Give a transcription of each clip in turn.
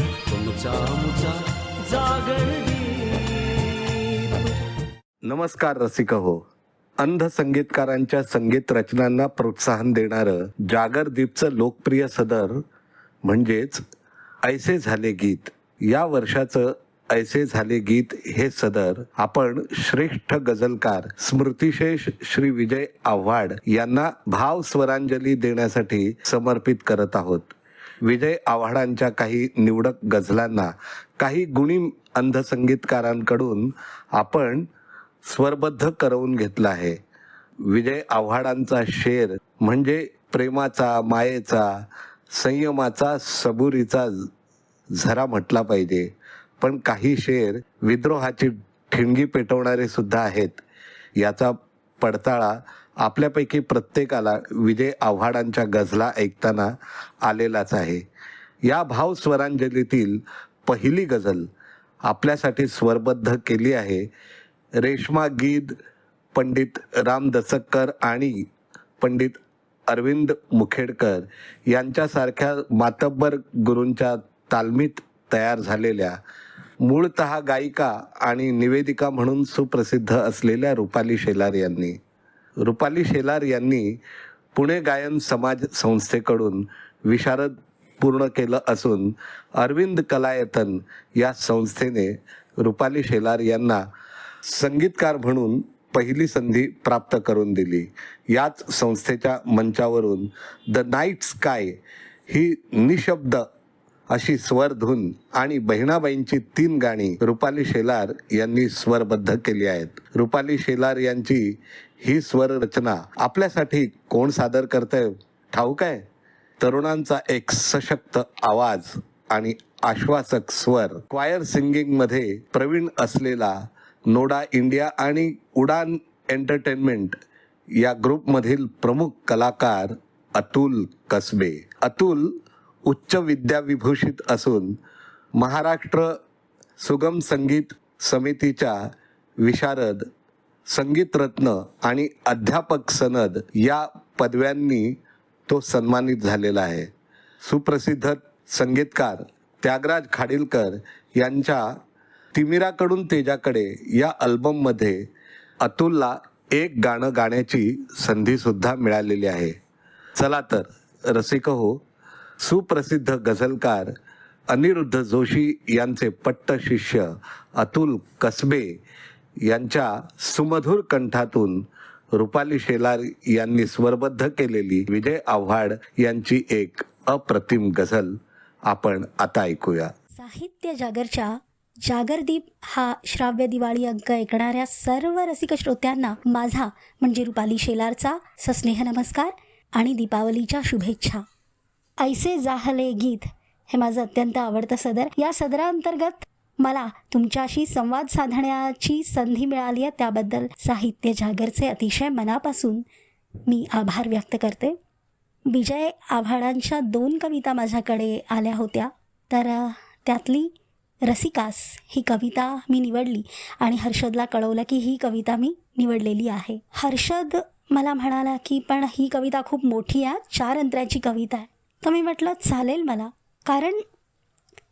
तुमचा मुचा जागर नमस्कार रसिक हो अंध संगीतकारांच्या संगीत रचनांना प्रोत्साहन देणारं जागरदीपचं लोकप्रिय सदर म्हणजेच ऐसे झाले गीत. या वर्षाचं ऐसे झाले गीत हे सदर आपण श्रेष्ठ गझलकार स्मृतिशेष श्री विजय आव्हाड यांना भाव स्वरांजली देण्यासाठी समर्पित करत आहोत. विजय आव्हाडांच्या काही निवडक गझलांना काही गुणी अंधसंगीतकारांकडून आपण स्वरबद्ध करवून घेतला आहे. विजय आव्हाडांचा शेर म्हणजे प्रेमाचा मायेचा संयमाचा सबुरीचा झरा म्हटला पाहिजे. पण काही शेर विद्रोहाची ठिणगी पेटवणारे सुद्धा आहेत. याचा पडताळा आपल्यापैकी प्रत्येकाला विजय आव्हाडांच्या गझला ऐकताना आलेलाच आहे. या भाव स्वरांजलीतील पहिली गझल आपल्यासाठी स्वरबद्ध केली आहे. रेश्मा गीत पंडित राम दसक्कर आणि पंडित अरविंद मुखेडकर यांच्यासारख्या मातब्बर गुरूंच्या तालमीत तयार झालेल्या मूळतः गायिका आणि निवेदिका म्हणून सुप्रसिद्ध असलेल्या रुपाली शेलार यांनी रुपाली शेलार यांनी पुणे गायन समाज संस्थेकडून विशारद पूर्ण केलं असून अरविंद कलायतन या संस्थेने रुपाली शेलार यांना संगीतकार म्हणून पहिली संधी प्राप्त करून दिली. याच संस्थेच्या मंचावरून द नाईट स्काय ही निशब्द अशी स्वरधून आणि बहिणाबाईंची तीन गाणी रुपाली शेलार यांनी स्वरबद्ध केली आहेत. रुपाली शेलार यांची ही स्वर रचना आपल्यासाठी कोण सादर करतंय ठाऊक आहे? तरुणांचा एक सशक्त आवाज आणि आश्वासक स्वर. क्वायर सिंगिंगमध्ये प्रवीण असलेला नोडा इंडिया आणि उडान एंटरटेनमेंट या ग्रुपमधील प्रमुख कलाकार अतुल कसबे. अतुल उच्च विद्याविभूषित असून महाराष्ट्र सुगम संगीत समितीच्या विशारद संगीतरत्न आणि अध्यापक सनद या पदव्यांनी तो सन्मानित झालेला आहे. सुप्रसिद्ध संगीतकार त्यागराज खाडीलकर यांच्या तिमिराकडून तेजाकडे या अल्बममध्ये अतुलला एक गाणं गाण्याची संधीसुद्धा मिळालेली आहे. चला तर रसिक हो सुप्रसिद्ध गझलकार अनिरुद्ध जोशी यांचे पट्ट शिष्य अतुल कसबे यांच्या सुमधुर कंठातून रुपाली शेलार यांनी स्वरबद्ध केलेली विजय आव्हाड यांची एक अप्रतिम गझल आपण आता ऐकूया. साहित्य जागरच्या जागरदीप हा श्राव्य दिवाळी अंक ऐकणाऱ्या सर्व रसिक श्रोत्यांना माझा म्हणजे रुपाली शेलारचा सस्नेह नमस्कार आणि दीपावलीच्या शुभेच्छा. ऐसे जाहले गीत हे माझं अत्यंत आवडतं सदर. या सदराअंतर्गत मला तुमच्याशी संवाद साधण्याची संधी मिळाली आहे त्याबद्दल साहित्य जागरचे अतिशय मनापासून मी आभार व्यक्त करते. विजय आव्हाडांच्या दोन कविता माझ्याकडे आल्या होत्या. तर त्यातली रसिकास ही कविता मी निवडली आणि हर्षदला कळवलं की ही कविता मी निवडलेली आहे. हर्षद मला म्हणाला की पण ही कविता खूप मोठी आहे चार अंतराची कविता आहे. तर मी म्हटलं चालेल मला. कारण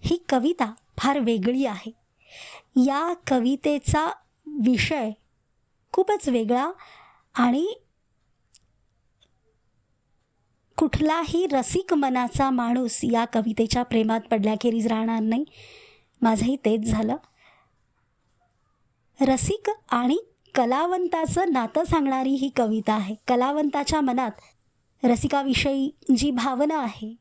ही कविता फार वेगळी आहे. या कवितेचा विषय खूपच वेगळा आणि कुठलाही रसिक मनाचा माणूस या कवितेच्या प्रेमात पडल्याखेरीज राहणार नाही. माझंही तेच झालं. रसिक आणि कलावंताचं नातं सांगणारी ही कविता आहे. कलावंताच्या मनात रसिकाविषयी जी भावना आहे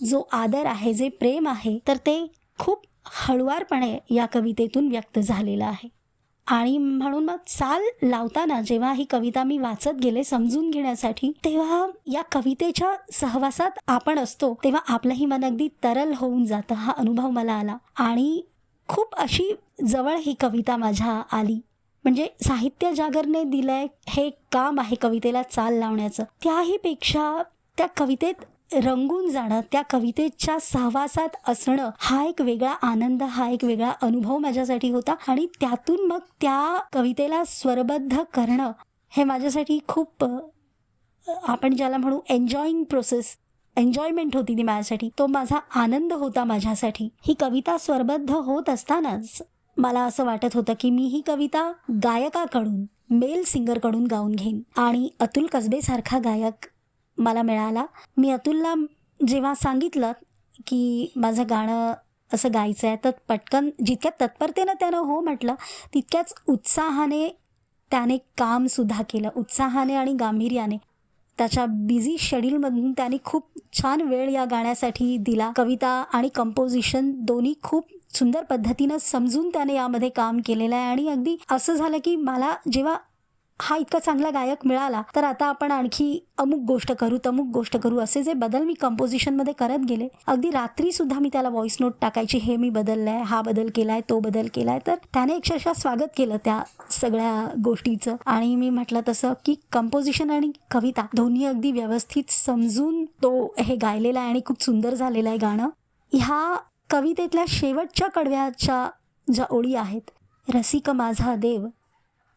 जो आदर आहे जे प्रेम आहे तर ते खूप हळुवारपणे या कवितेतून व्यक्त झालेलं आहे. आणि म्हणून मग चाल लावताना जेव्हा ही कविता मी वाचत गेले समजून घेण्यासाठी तेव्हा या कवितेच्या सहवासात आपण असतो तेव्हा आपलंही मन अगदी तरल होऊन जातं हा अनुभव मला आला. आणि खूप अशी जवळ ही कविता माझ्या आली. म्हणजे साहित्य जागरने दिलंय हे काम आहे कवितेला चाल लावण्याचं. त्याही पेक्षा त्या कवितेत रंगून जाणं त्या कवितेच्या सहवासात असणं हा एक वेगळा आनंद हा एक वेगळा अनुभव माझ्यासाठी होता. आणि त्यातून मग त्या कवितेला स्वरबद्ध करणं हे माझ्यासाठी खूप आपण ज्याला म्हणू एन्जॉईंग प्रोसेस एन्जॉयमेंट होती ती माझ्यासाठी. तो माझा आनंद होता माझ्यासाठी. ही कविता स्वरबद्ध होत असतानाच मला असं वाटत होतं की मी ही कविता गायकाकडून मेल सिंगरकडून गाऊन घेईन. आणि अतुल कसबेसारखा गायक मला मिळाला. मी अतुलला जेव्हा सांगितलं की माझं गाणं असं गायचं आहे तर पटकन जितक्या तत्परतेनं त्यानं हो म्हटलं तितक्याच उत्साहाने त्याने कामसुद्धा केलं. उत्साहाने आणि गांभीर्याने. त्याच्या बिझी शेड्यूलमधून त्याने खूप छान वेळ या गाण्यासाठी दिला. कविता आणि कंपोजिशन दोन्ही खूप सुंदर पद्धतीनं समजून त्याने यामध्ये काम केलेलं आहे. आणि अगदी असं झालं की मला जेव्हा हा इतका चांगला गायक मिळाला तर आता आपण आणखी अमुक गोष्ट करू तमुक गोष्ट करू असे जे बदल मी कंपोजिशनमध्ये करत गेले. अगदी रात्रीसुद्धा मी त्याला व्हॉइस नोट टाकायची हे मी बदललं आहे हा बदल केला आहे तो बदल केला आहे तर त्याने अक्षरशः स्वागत केलं त्या सगळ्या गोष्टीचं. आणि मी म्हटलं तसं की कंपोजिशन आणि कविता दोन्ही अगदी व्यवस्थित समजून तो हे गायलेला आहे आणि खूप सुंदर झालेलं आहे गाणं. ह्या कवितेतल्या शेवटच्या कडव्याच्या ज्या ओळी आहेत रसिक माझा देव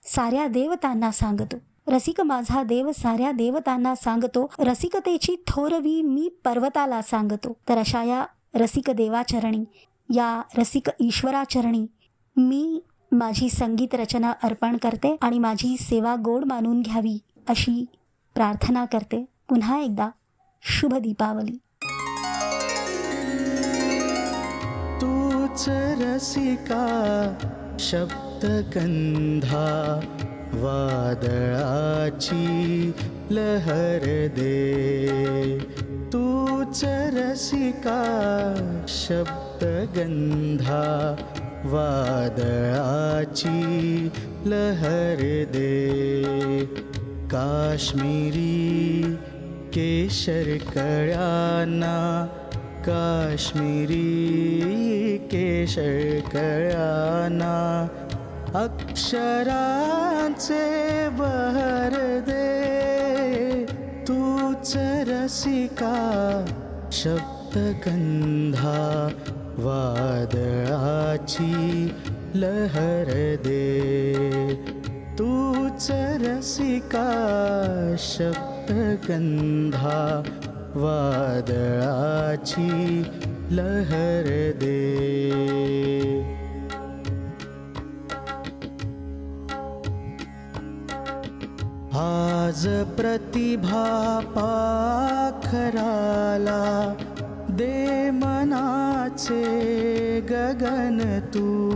साऱ्या देवतांना सांगतो. रसिक माझा देव साऱ्या देवतांना सांगतो. रसिकतेची थोरवी मी पर्वताला सांगतो. तर अशा या रसिक देवाचरणी या रसिक ईश्वराचरणी मी माझी संगीत रचना अर्पण करते आणि माझी सेवा गोड मानून घ्यावी अशी प्रार्थना करते. पुन्हा एकदा शुभ दीपावली. तूच रसिका शब्दगंधा वादळाची लहर दे. तूच रसिका शब्दगंधा वादळाची लहर दे. काश्मीरी केशर कळ्यांना काश्मीरी केशर कळ्यांना अक्षरांचे बहर दे. तूच रसिका शब्दगंधा वादळाची लहर दे. तूच रसिका शब्दगंधा वादळाची लहर दे. आज प्रतिभा पाखराला दे मनाचे गगन तू.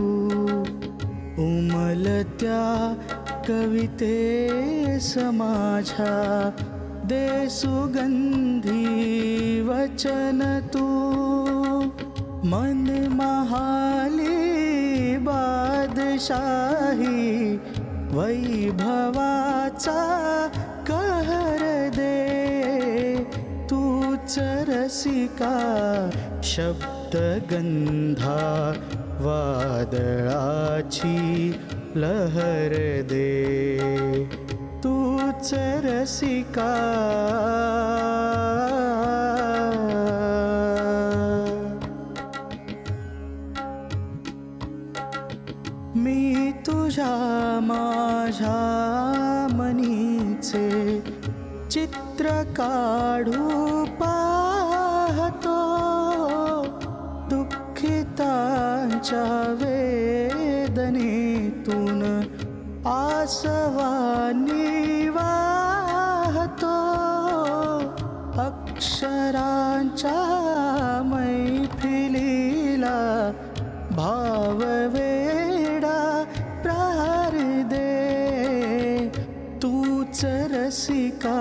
उमलत्या कविते समाझा दे सुगंधी वचन तू. मन महाली बादशाही वैभवाचा रसिका शब्दगंधा वादळाची लहर दे. तूच रसिका. मी तुझ्या माझ्या मनीचे चित्र काढू पा पाहतो दुःखितांच्या वेदनेतून आसवानी वाहतो. अक्षरांच्या मैफिलीला भाव वेडा प्रार दे. तूच रसिका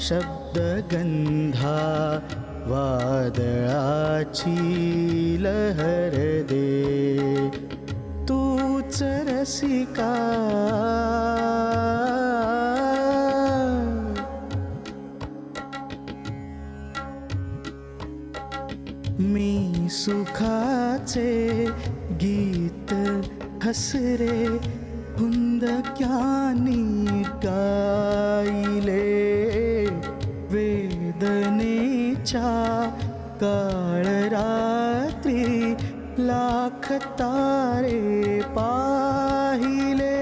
शब्दगंधा वादळाची लहर दे. तूच रसिका. मी सुखाचे गीत हसरे हुंदक्यानी गाईले. छा काळ रात्री लाख तारे पाहिले.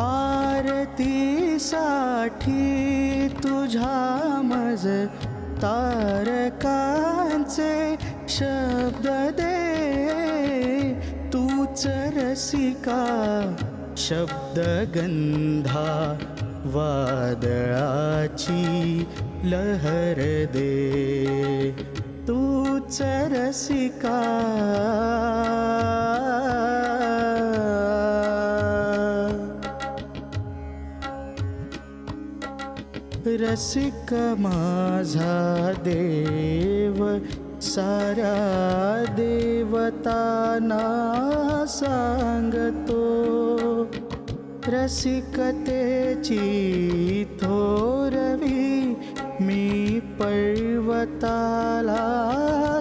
आरतीसाठी तुझ्या मज तारकांचे शब्द दे. तूच रसिका शब्दगंधा वादळाची लहर दे. तूच रसिका रसिक माझा देव सारा देवताना सांगतो. रसिकतेची थोरवी मी पर्वताला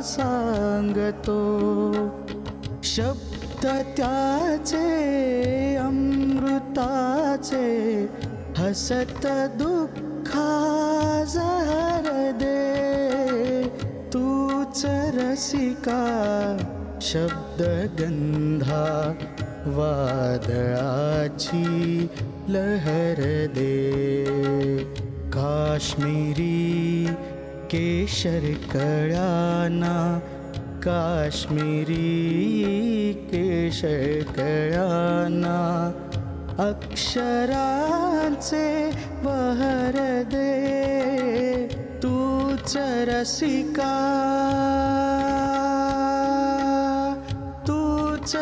सांगतो. शब्द त्याचे अमृताचे हसत दुःखा जहर दे. तूच रसिका शब्दगंधा वादळाची लहर दे. काश्मीरी केशर कळाना काश्मीरी केशर कळाना अक्षरांचे बहर दे. तूच रसिका तूच